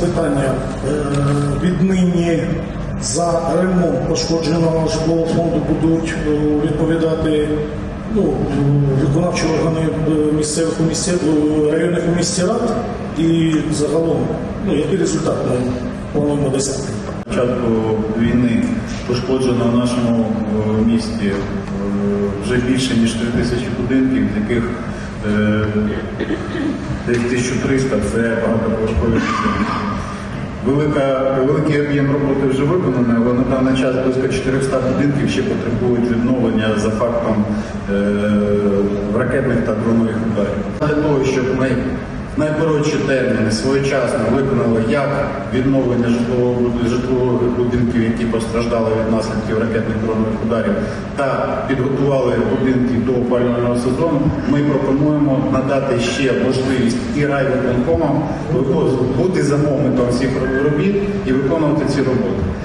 питання. Е, Віднині за ремонт пошкодженого житлового фонду будуть е, відповідати ну, виконавчі органи е, місцевих е, районних комісій рад і загалом, ну, який результат ми плануємо досягти. початку війни пошкоджено в нашому місті вже більше ніж 3 тисячі будинків, з яких е, десь 1300 це багатоповерхові. Велика, великий об'єм роботи вже виконаний, але на даний час близько 400 будинків ще потребують відновлення за фактом е, ракетних та дронових ударів. Для того, щоб ми найкоротші терміни своєчасно виконали як відновлення житлового будинків, які постраждали від наслідків ракетних дронових ударів, та підготували будинки до опалювального сезону, ми пропонуємо надати ще можливість і райвиконкомам бути замовником всіх робіт і виконувати ці роботи.